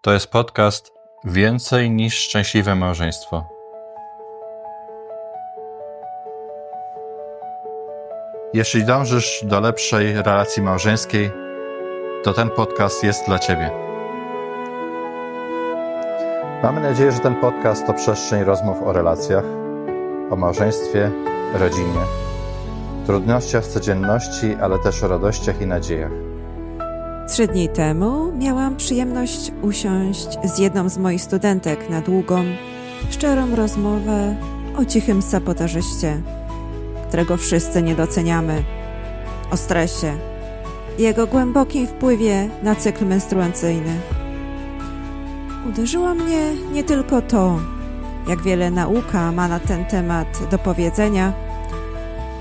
To jest podcast Więcej niż szczęśliwe małżeństwo. Jeśli dążysz do lepszej relacji małżeńskiej, to ten podcast jest dla Ciebie. Mamy nadzieję, że ten podcast to przestrzeń rozmów o relacjach, o małżeństwie, rodzinie, trudnościach codzienności, ale też o radościach i nadziejach. Trzy dni temu miałam przyjemność usiąść z jedną z moich studentek na długą, szczerą rozmowę o cichym sabotażyście, którego wszyscy nie doceniamy, o stresie, jego głębokim wpływie na cykl menstruacyjny. Uderzyło mnie nie tylko to, jak wiele nauka ma na ten temat do powiedzenia,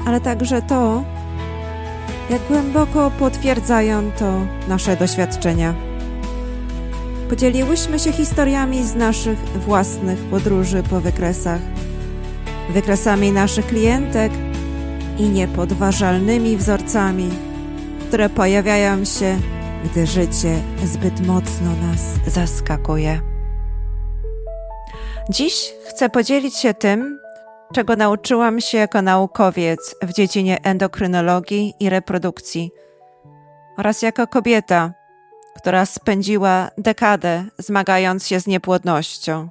ale także to, jak głęboko potwierdzają to nasze doświadczenia. Podzieliłyśmy się historiami z naszych własnych podróży po wykresach, wykresami naszych klientek i niepodważalnymi wzorcami, które pojawiają się, gdy życie zbyt mocno nas zaskakuje. Dziś chcę podzielić się tym, czego nauczyłam się jako naukowiec w dziedzinie endokrynologii i reprodukcji oraz jako kobieta, która spędziła dekadę zmagając się z niepłodnością.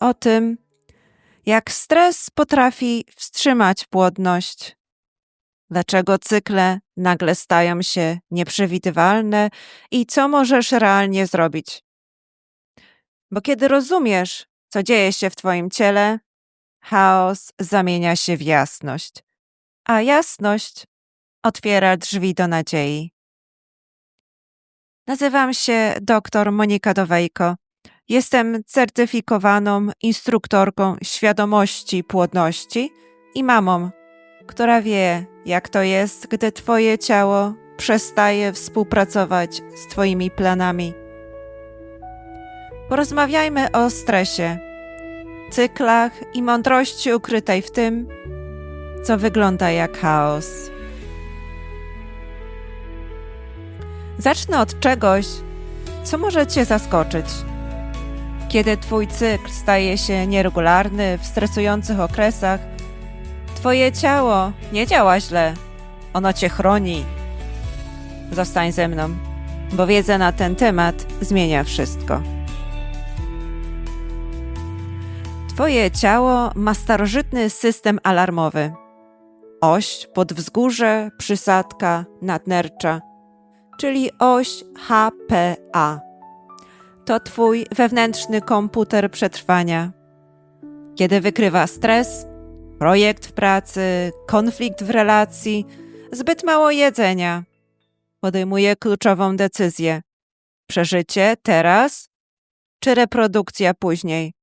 O tym, jak stres potrafi wstrzymać płodność, dlaczego cykle nagle stają się nieprzewidywalne i co możesz realnie zrobić. Bo kiedy rozumiesz, co dzieje się w Twoim ciele, chaos zamienia się w jasność, a jasność otwiera drzwi do nadziei. Nazywam się dr Monika Dowejko. Jestem certyfikowaną instruktorką świadomości płodności i mamą, która wie, jak to jest, gdy Twoje ciało przestaje współpracować z Twoimi planami. Porozmawiajmy o stresie cyklach i mądrości ukrytej w tym, co wygląda jak chaos. Zacznę od czegoś, co może Cię zaskoczyć. Kiedy Twój cykl staje się nieregularny w stresujących okresach, Twoje ciało nie działa źle, ono Cię chroni. Zostań ze mną, bo wiedza na ten temat zmienia wszystko. Twoje ciało ma starożytny system alarmowy. Oś, podwzgórze, przysadka, nadnercza, czyli oś HPA. To Twój wewnętrzny komputer przetrwania. Kiedy wykrywa stres, projekt w pracy, konflikt w relacji, zbyt mało jedzenia, podejmuje kluczową decyzję: przeżycie teraz czy reprodukcja później.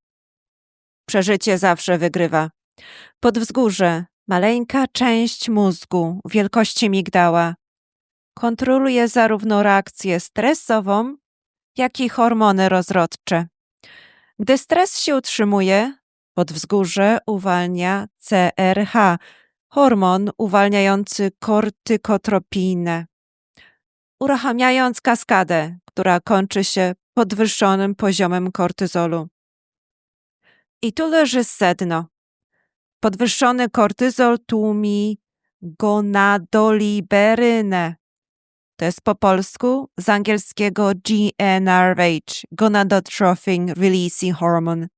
Przeżycie zawsze wygrywa. Podwzgórze, maleńka część mózgu wielkości migdała, kontroluje zarówno reakcję stresową, jak i hormony rozrodcze. Gdy stres się utrzymuje, podwzgórze uwalnia CRH, hormon uwalniający kortykotropinę, uruchamiając kaskadę, która kończy się podwyższonym poziomem kortyzolu. I tu leży sedno. Podwyższony kortyzol tłumi gonadoliberynę. To jest po polsku z angielskiego GnRH, gonadotrophin releasing hormone.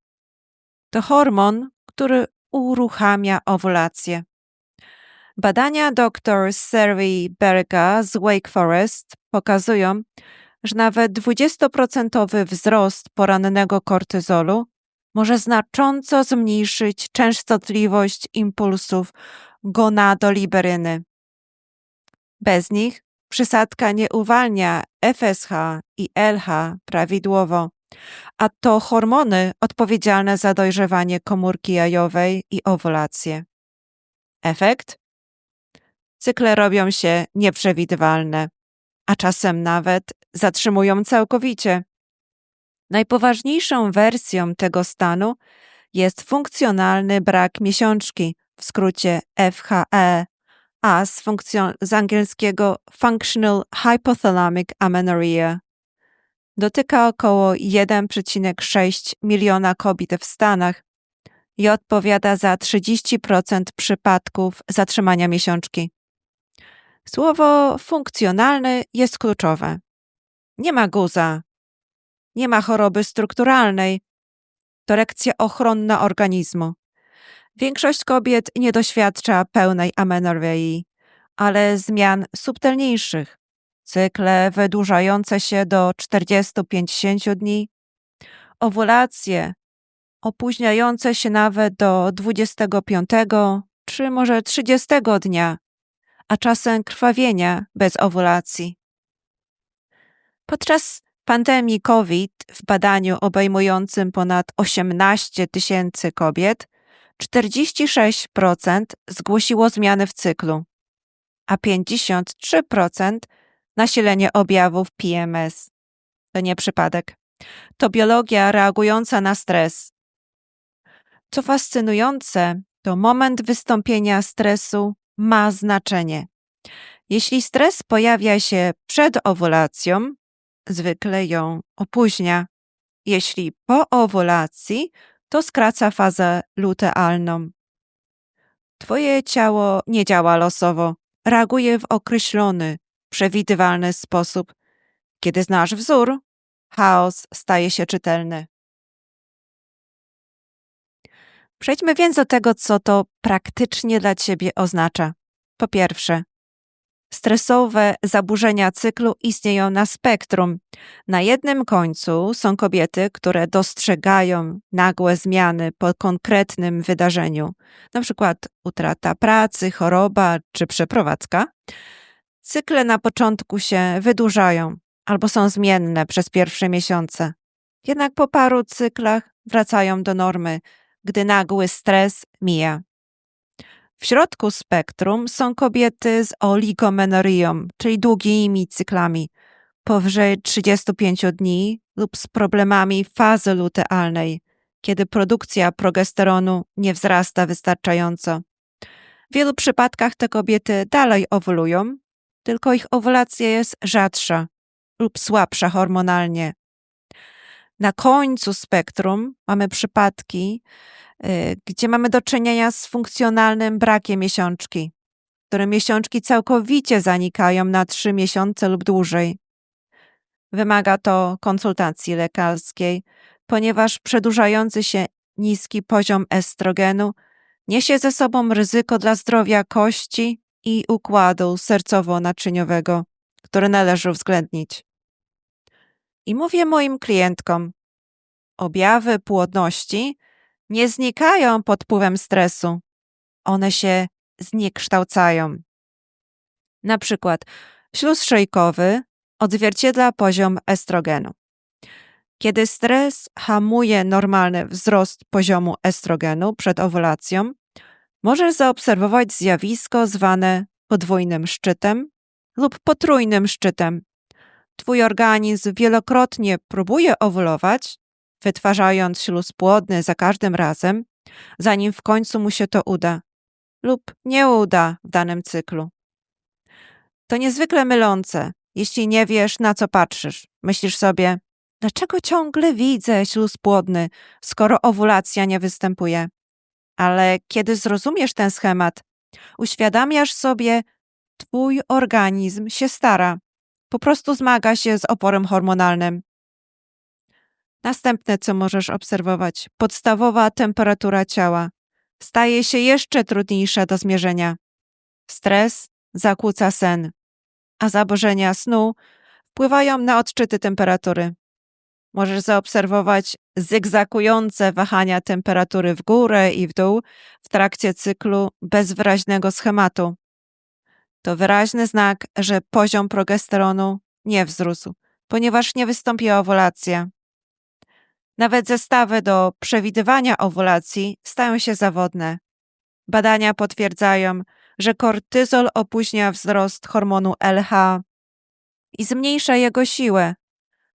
To hormon, który uruchamia owulację. Badania dr Servi Berga z Wake Forest pokazują, że nawet 20% wzrost porannego kortyzolu może znacząco zmniejszyć częstotliwość impulsów gonadoliberyny. Bez nich przysadka nie uwalnia FSH i LH prawidłowo, a to hormony odpowiedzialne za dojrzewanie komórki jajowej i owulację. Efekt? Cykle robią się nieprzewidywalne, a czasem nawet zatrzymują całkowicie. Najpoważniejszą wersją tego stanu jest funkcjonalny brak miesiączki, w skrócie FHE, a z, z angielskiego Functional Hypothalamic Amenorrhea. dotyka około 1,6 miliona kobiet w Stanach i odpowiada za 30% przypadków zatrzymania miesiączki. Słowo funkcjonalny jest kluczowe. Nie ma guza, nie ma choroby strukturalnej. To lekcja ochronna organizmu. Większość kobiet nie doświadcza pełnej amenorrhei, ale zmian subtelniejszych. Cykle wydłużające się do 40-50 dni, owulacje opóźniające się nawet do 25 czy może 30 dnia, a czasem krwawienia bez owulacji. Podczas pandemii COVID w badaniu obejmującym ponad 18 tysięcy kobiet 46% zgłosiło zmiany w cyklu, a 53% nasilenie objawów PMS. To nie przypadek. To biologia reagująca na stres. Co fascynujące, to moment wystąpienia stresu ma znaczenie. Jeśli stres pojawia się przed owulacją, zwykle ją opóźnia. Jeśli po owulacji, to skraca fazę lutealną. Twoje ciało nie działa losowo, reaguje w określony, przewidywalny sposób. Kiedy znasz wzór, chaos staje się czytelny. Przejdźmy więc do tego, co to praktycznie dla Ciebie oznacza. Po pierwsze, stresowe zaburzenia cyklu istnieją na spektrum. Na jednym końcu są kobiety, które dostrzegają nagłe zmiany po konkretnym wydarzeniu, np. utrata pracy, choroba czy przeprowadzka. Cykle na początku się wydłużają albo są zmienne przez pierwsze miesiące. Jednak po paru cyklach wracają do normy, gdy nagły stres mija. W środku spektrum są kobiety z oligomenorią, czyli długimi cyklami, powyżej 35 dni lub z problemami fazy lutealnej, kiedy produkcja progesteronu nie wzrasta wystarczająco. W wielu przypadkach te kobiety dalej owulują, tylko ich owulacja jest rzadsza lub słabsza hormonalnie. Na końcu spektrum mamy przypadki, Y, gdzie mamy do czynienia z funkcjonalnym brakiem miesiączki, które miesiączki całkowicie zanikają na trzy miesiące lub dłużej. Wymaga to konsultacji lekarskiej, ponieważ przedłużający się niski poziom estrogenu niesie ze sobą ryzyko dla zdrowia kości i układu sercowo-naczyniowego, które należy uwzględnić. I mówię moim klientkom, objawy płodności nie znikają pod wpływem stresu. One się zniekształcają. Na przykład śluz szejkowy odzwierciedla poziom estrogenu. Kiedy stres hamuje normalny wzrost poziomu estrogenu przed owulacją, możesz zaobserwować zjawisko zwane podwójnym szczytem lub potrójnym szczytem. Twój organizm wielokrotnie próbuje owulować, wytwarzając śluz płodny za każdym razem, zanim w końcu mu się to uda lub nie uda w danym cyklu. To niezwykle mylące, jeśli nie wiesz, na co patrzysz. Myślisz sobie, dlaczego ciągle widzę śluz płodny, skoro owulacja nie występuje? Ale kiedy zrozumiesz ten schemat, uświadamiasz sobie, twój organizm się stara, po prostu zmaga się z oporem hormonalnym. Następne, co możesz obserwować, podstawowa temperatura ciała staje się jeszcze trudniejsza do zmierzenia. Stres zakłóca sen, a zaburzenia snu wpływają na odczyty temperatury. Możesz zaobserwować zygzakujące wahania temperatury w górę i w dół w trakcie cyklu bez wyraźnego schematu. To wyraźny znak, że poziom progesteronu nie wzrósł, ponieważ nie wystąpiła owulacja. Nawet zestawy do przewidywania owulacji stają się zawodne. Badania potwierdzają, że kortyzol opóźnia wzrost hormonu LH i zmniejsza jego siłę.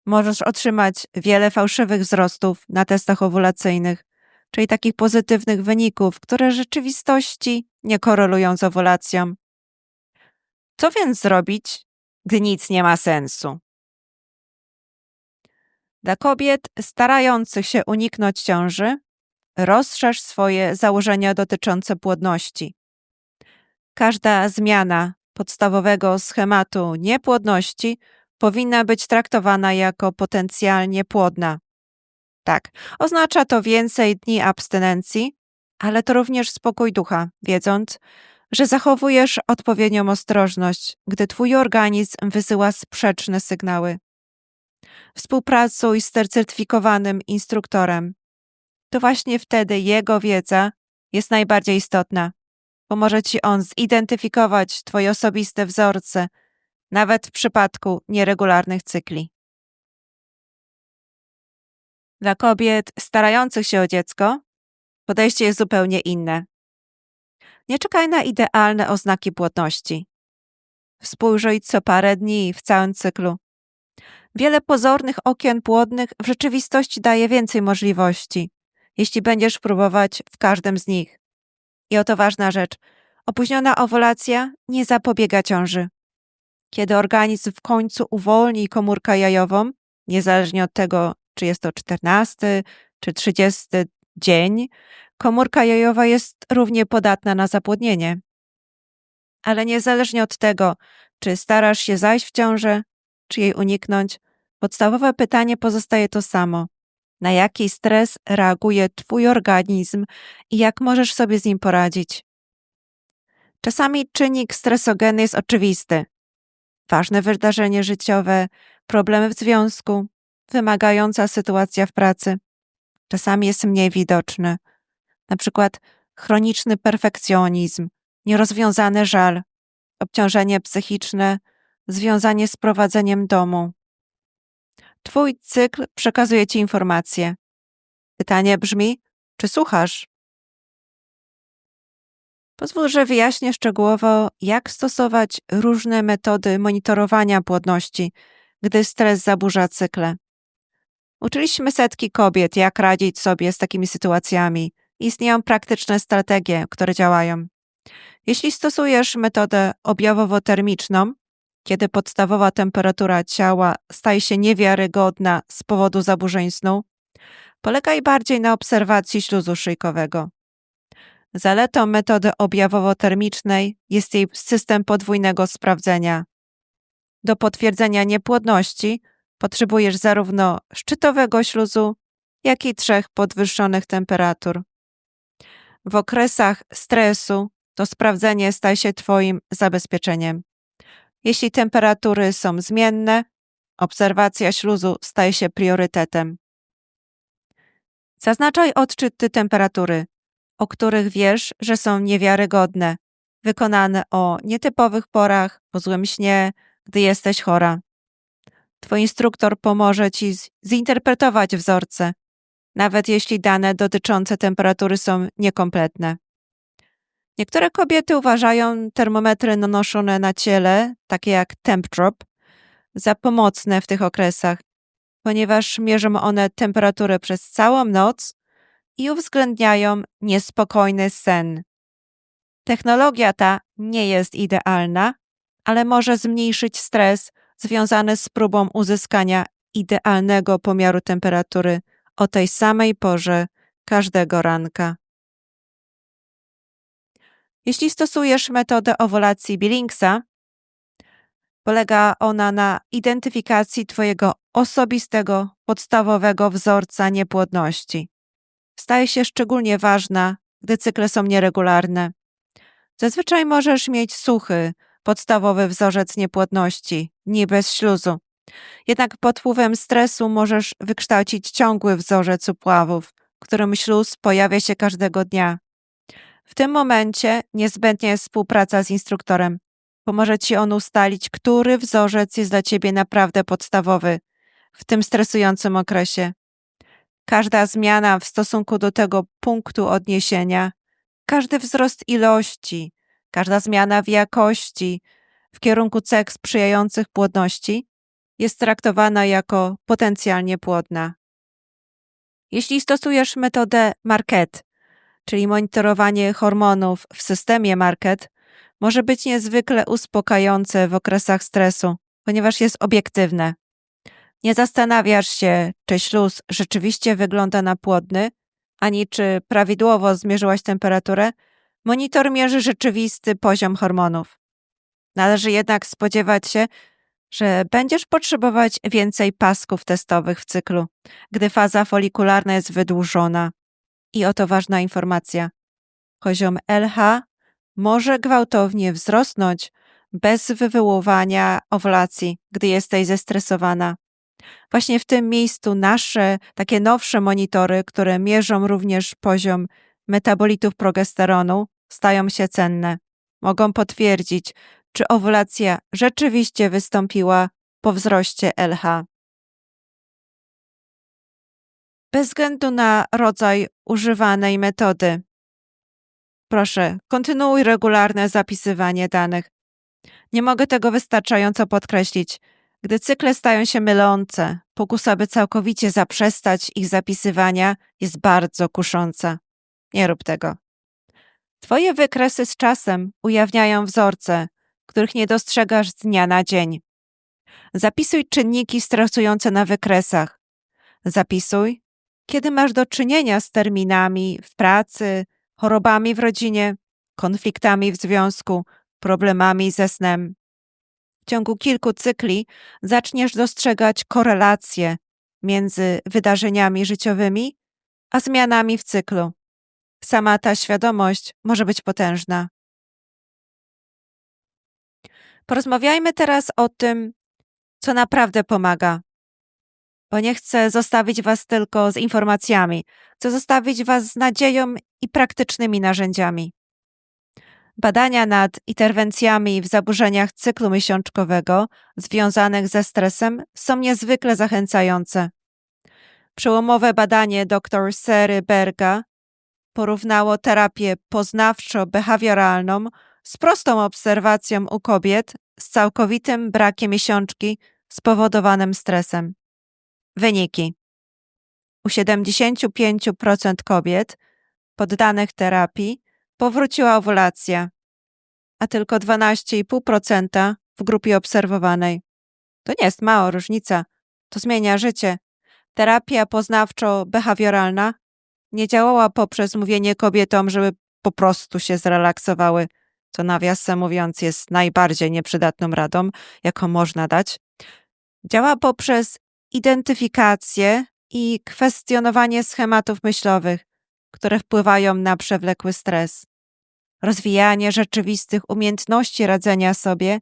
Możesz otrzymać wiele fałszywych wzrostów na testach owulacyjnych, czyli takich pozytywnych wyników, które w rzeczywistości nie korelują z owulacją. Co więc zrobić, gdy nic nie ma sensu? Dla kobiet starających się uniknąć ciąży, rozszerz swoje założenia dotyczące płodności. Każda zmiana podstawowego schematu niepłodności powinna być traktowana jako potencjalnie płodna. Tak, oznacza to więcej dni abstynencji, ale to również spokój ducha, wiedząc, że zachowujesz odpowiednią ostrożność, gdy twój organizm wysyła sprzeczne sygnały. Współpracuj z certyfikowanym instruktorem. To właśnie wtedy jego wiedza jest najbardziej istotna. Pomoże ci on zidentyfikować twoje osobiste wzorce, nawet w przypadku nieregularnych cykli. Dla kobiet starających się o dziecko podejście jest zupełnie inne. Nie czekaj na idealne oznaki płodności. Spójrzyj co parę dni w całym cyklu. Wiele pozornych okien płodnych w rzeczywistości daje więcej możliwości, jeśli będziesz próbować w każdym z nich. I oto ważna rzecz. Opóźniona owulacja nie zapobiega ciąży. Kiedy organizm w końcu uwolni komórkę jajową, niezależnie od tego, czy jest to 14 czy 30 dzień, komórka jajowa jest równie podatna na zapłodnienie. Ale niezależnie od tego, czy starasz się zajść w ciążę, czy jej uniknąć, podstawowe pytanie pozostaje to samo. Na jaki stres reaguje Twój organizm i jak możesz sobie z nim poradzić? Czasami czynnik stresogenny jest oczywisty. Ważne wydarzenie życiowe, problemy w związku, wymagająca sytuacja w pracy. Czasami jest mniej widoczny. Na przykład chroniczny perfekcjonizm, nierozwiązany żal, obciążenie psychiczne, związanie z prowadzeniem domu. Twój cykl przekazuje ci informacje. Pytanie brzmi: czy słuchasz? Pozwól, że wyjaśnię szczegółowo, jak stosować różne metody monitorowania płodności, gdy stres zaburza cykle. Uczyliśmy setki kobiet, jak radzić sobie z takimi sytuacjami. Istnieją praktyczne strategie, które działają. Jeśli stosujesz metodę objawowo-termiczną, kiedy podstawowa temperatura ciała staje się niewiarygodna z powodu zaburzeń snu, polegaj bardziej na obserwacji śluzu szyjkowego. Zaletą metody objawowo-termicznej jest jej system podwójnego sprawdzenia. Do potwierdzenia niepłodności potrzebujesz zarówno szczytowego śluzu, jak i trzech podwyższonych temperatur. W okresach stresu to sprawdzenie staje się Twoim zabezpieczeniem. Jeśli temperatury są zmienne, obserwacja śluzu staje się priorytetem. Zaznaczaj odczyty temperatury, o których wiesz, że są niewiarygodne, wykonane o nietypowych porach, po złym śnie, gdy jesteś chora. Twój instruktor pomoże ci zinterpretować wzorce, nawet jeśli dane dotyczące temperatury są niekompletne. Niektóre kobiety uważają termometry nanoszone na ciele, takie jak TempDrop, za pomocne w tych okresach, ponieważ mierzą one temperaturę przez całą noc i uwzględniają niespokojny sen. Technologia ta nie jest idealna, ale może zmniejszyć stres związany z próbą uzyskania idealnego pomiaru temperatury o tej samej porze każdego ranka. Jeśli stosujesz metodę owulacji Billingsa, polega ona na identyfikacji Twojego osobistego, podstawowego wzorca niepłodności. Staje się szczególnie ważna, gdy cykle są nieregularne. Zazwyczaj możesz mieć suchy, podstawowy wzorzec niepłodności, nie bez śluzu. Jednak pod wpływem stresu możesz wykształcić ciągły wzorzec upławów, którym śluz pojawia się każdego dnia. W tym momencie niezbędna jest współpraca z instruktorem. Pomoże ci on ustalić, który wzorzec jest dla ciebie naprawdę podstawowy w tym stresującym okresie. Każda zmiana w stosunku do tego punktu odniesienia, każdy wzrost ilości, każda zmiana w jakości w kierunku cech sprzyjających płodności jest traktowana jako potencjalnie płodna. Jeśli stosujesz metodę Marquette, czyli monitorowanie hormonów w systemie Market, może być niezwykle uspokajające w okresach stresu, ponieważ jest obiektywne. Nie zastanawiasz się, czy śluz rzeczywiście wygląda na płodny, ani czy prawidłowo zmierzyłaś temperaturę. Monitor mierzy rzeczywisty poziom hormonów. Należy jednak spodziewać się, że będziesz potrzebować więcej pasków testowych w cyklu, gdy faza folikularna jest wydłużona. I oto ważna informacja. Poziom LH może gwałtownie wzrosnąć bez wywoływania owulacji, gdy jesteś zestresowana. Właśnie w tym miejscu nasze takie nowsze monitory, które mierzą również poziom metabolitów progesteronu, stają się cenne. Mogą potwierdzić, czy owulacja rzeczywiście wystąpiła po wzroście LH. Bez względu na rodzaj używanej metody. Proszę, kontynuuj regularne zapisywanie danych. Nie mogę tego wystarczająco podkreślić. Gdy cykle stają się mylące, pokusa, by całkowicie zaprzestać ich zapisywania, jest bardzo kusząca. Nie rób tego. Twoje wykresy z czasem ujawniają wzorce, których nie dostrzegasz z dnia na dzień. Zapisuj czynniki stresujące na wykresach. Zapisuj, kiedy masz do czynienia z terminami w pracy, chorobami w rodzinie, konfliktami w związku, problemami ze snem. W ciągu kilku cykli zaczniesz dostrzegać korelacje między wydarzeniami życiowymi a zmianami w cyklu. Sama ta świadomość może być potężna. Porozmawiajmy teraz o tym, co naprawdę pomaga. Bo nie chcę zostawić Was tylko z informacjami, chcę zostawić Was z nadzieją i praktycznymi narzędziami. Badania nad interwencjami w zaburzeniach cyklu miesiączkowego związanych ze stresem są niezwykle zachęcające. Przełomowe badanie dr Sery Berga porównało terapię poznawczo-behawioralną z prostą obserwacją u kobiet z całkowitym brakiem miesiączki spowodowanym stresem. Wyniki. U 75% kobiet poddanych terapii powróciła owulacja, a tylko 12,5% w grupie obserwowanej. To nie jest mała różnica, to zmienia życie. Terapia poznawczo-behawioralna nie działała poprzez mówienie kobietom, żeby po prostu się zrelaksowały, co nawiasem mówiąc jest najbardziej nieprzydatną radą, jaką można dać. Działa poprzez identyfikację i kwestionowanie schematów myślowych, które wpływają na przewlekły stres, rozwijanie rzeczywistych umiejętności radzenia sobie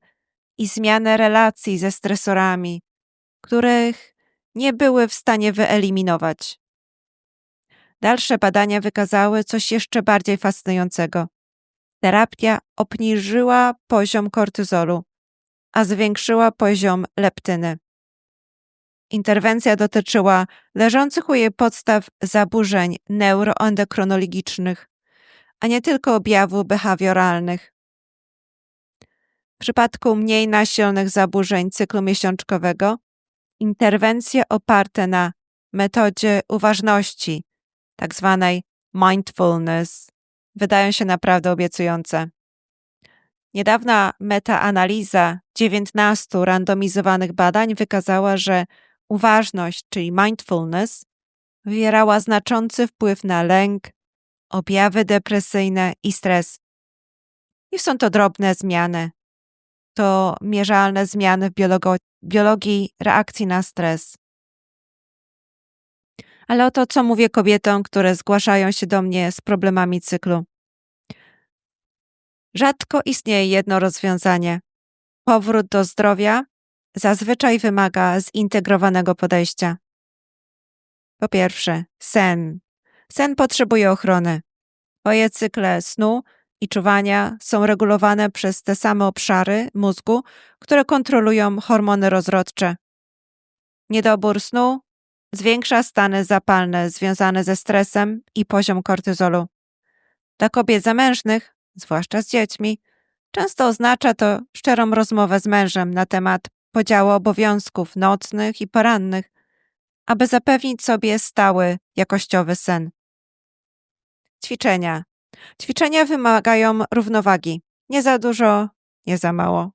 i zmianę relacji ze stresorami, których nie były w stanie wyeliminować. Dalsze badania wykazały coś jeszcze bardziej fascynującego. Terapia obniżyła poziom kortyzolu, a zwiększyła poziom leptyny. Interwencja dotyczyła leżących u jej podstaw zaburzeń neuroendokronologicznych, a nie tylko objawów behawioralnych. W przypadku mniej nasilnych zaburzeń cyklu miesiączkowego, interwencje oparte na metodzie uważności, tak zwanej mindfulness, wydają się naprawdę obiecujące. Niedawna metaanaliza 19 randomizowanych badań wykazała, że uważność, czyli mindfulness, wywierała znaczący wpływ na lęk, objawy depresyjne i stres. I są to drobne zmiany. To mierzalne zmiany w biologii reakcji na stres. Ale oto co mówię kobietom, które zgłaszają się do mnie z problemami cyklu. Rzadko istnieje jedno rozwiązanie. Powrót do zdrowia zazwyczaj wymaga zintegrowanego podejścia. Po pierwsze, sen. Sen potrzebuje ochrony. Twoje cykle snu i czuwania są regulowane przez te same obszary mózgu, które kontrolują hormony rozrodcze. Niedobór snu zwiększa stany zapalne związane ze stresem i poziom kortyzolu. Dla kobiet zamężnych, zwłaszcza z dziećmi, często oznacza to szczerą rozmowę z mężem na temat podziału obowiązków nocnych i porannych, aby zapewnić sobie stały, jakościowy sen. Ćwiczenia. Ćwiczenia wymagają równowagi. Nie za dużo, nie za mało.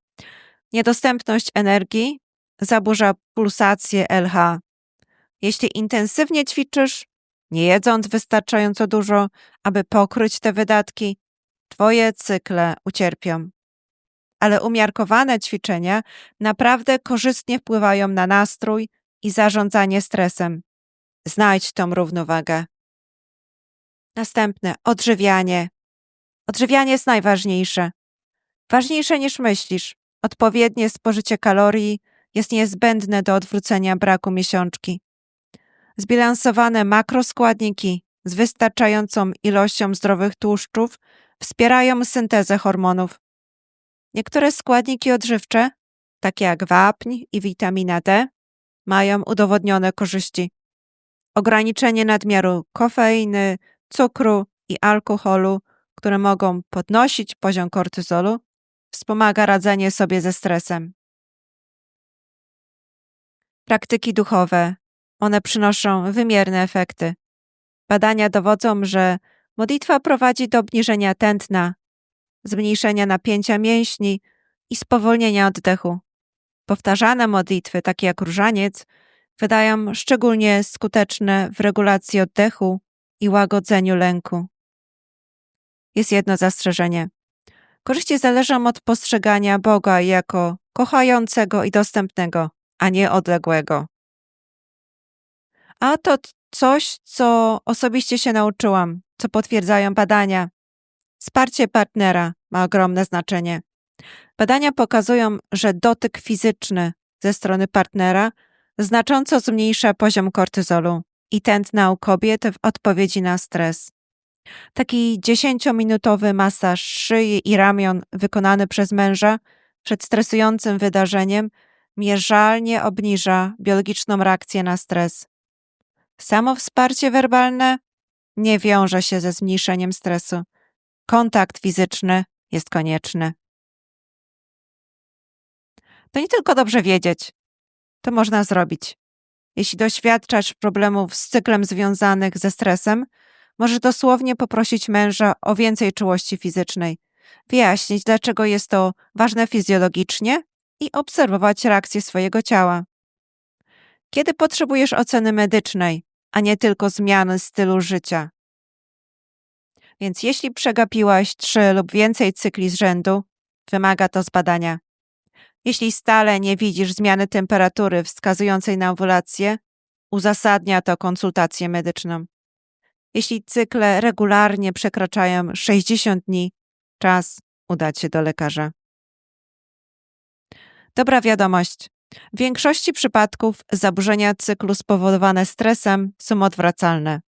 Niedostępność energii zaburza pulsację LH. Jeśli intensywnie ćwiczysz, nie jedząc wystarczająco dużo, aby pokryć te wydatki, Twoje cykle ucierpią. Ale umiarkowane ćwiczenia naprawdę korzystnie wpływają na nastrój i zarządzanie stresem. Znajdź tą równowagę. Następne odżywianie. Odżywianie jest najważniejsze. Ważniejsze niż myślisz. Odpowiednie spożycie kalorii jest niezbędne do odwrócenia braku miesiączki. Zbilansowane makroskładniki z wystarczającą ilością zdrowych tłuszczów wspierają syntezę hormonów. Niektóre składniki odżywcze, takie jak wapń i witamina D, mają udowodnione korzyści. Ograniczenie nadmiaru kofeiny, cukru i alkoholu, które mogą podnosić poziom kortyzolu, wspomaga radzenie sobie ze stresem. Praktyki duchowe. One przynoszą wymierne efekty. Badania dowodzą, że modlitwa prowadzi do obniżenia tętna, zmniejszenia napięcia mięśni i spowolnienia oddechu. Powtarzane modlitwy, takie jak różaniec, wydają szczególnie skuteczne w regulacji oddechu i łagodzeniu lęku. Jest jedno zastrzeżenie. Korzyści zależą od postrzegania Boga jako kochającego i dostępnego, a nie odległego. A to coś, co osobiście się nauczyłam, co potwierdzają badania. Wsparcie partnera ma ogromne znaczenie. Badania pokazują, że dotyk fizyczny ze strony partnera znacząco zmniejsza poziom kortyzolu i tętna u kobiet w odpowiedzi na stres. Taki dziesięciominutowy masaż szyi i ramion wykonany przez męża przed stresującym wydarzeniem mierzalnie obniża biologiczną reakcję na stres. Samo wsparcie werbalne nie wiąże się ze zmniejszeniem stresu. Kontakt fizyczny jest konieczny. To nie tylko dobrze wiedzieć, to można zrobić. Jeśli doświadczasz problemów z cyklem związanych ze stresem, możesz dosłownie poprosić męża o więcej czułości fizycznej, wyjaśnić, dlaczego jest to ważne fizjologicznie i obserwować reakcję swojego ciała. Kiedy potrzebujesz oceny medycznej, a nie tylko zmiany stylu życia. Więc jeśli przegapiłaś trzy lub więcej cykli z rzędu, wymaga to zbadania. Jeśli stale nie widzisz zmiany temperatury wskazującej na owulację, uzasadnia to konsultację medyczną. Jeśli cykle regularnie przekraczają 60 dni, czas udać się do lekarza. Dobra wiadomość. W większości przypadków zaburzenia cyklu spowodowane stresem są odwracalne.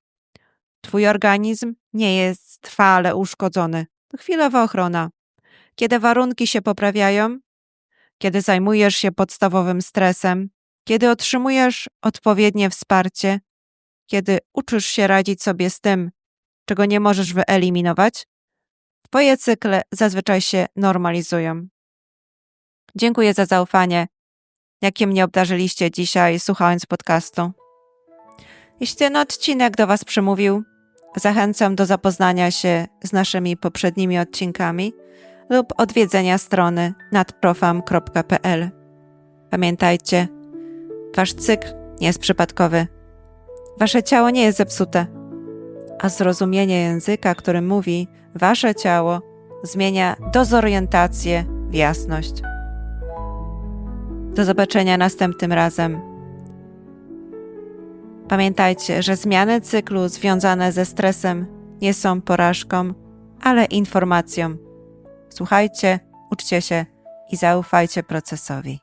Twój organizm nie jest trwale uszkodzony. Chwilowa ochrona. Kiedy warunki się poprawiają, kiedy zajmujesz się podstawowym stresem, kiedy otrzymujesz odpowiednie wsparcie, kiedy uczysz się radzić sobie z tym, czego nie możesz wyeliminować, Twoje cykle zazwyczaj się normalizują. Dziękuję za zaufanie, jakie mnie obdarzyliście dzisiaj, słuchając podcastu. Jeśli ten odcinek do Was przemówił, zachęcam do zapoznania się z naszymi poprzednimi odcinkami lub odwiedzenia strony nadprofam.pl. Pamiętajcie, Wasz cykl nie jest przypadkowy. Wasze ciało nie jest zepsute, a zrozumienie języka, którym mówi Wasze ciało, zmienia dozorientację w jasność. Do zobaczenia następnym razem. Pamiętajcie, że zmiany cyklu związane ze stresem nie są porażką, ale informacją. Słuchajcie, uczcie się i zaufajcie procesowi.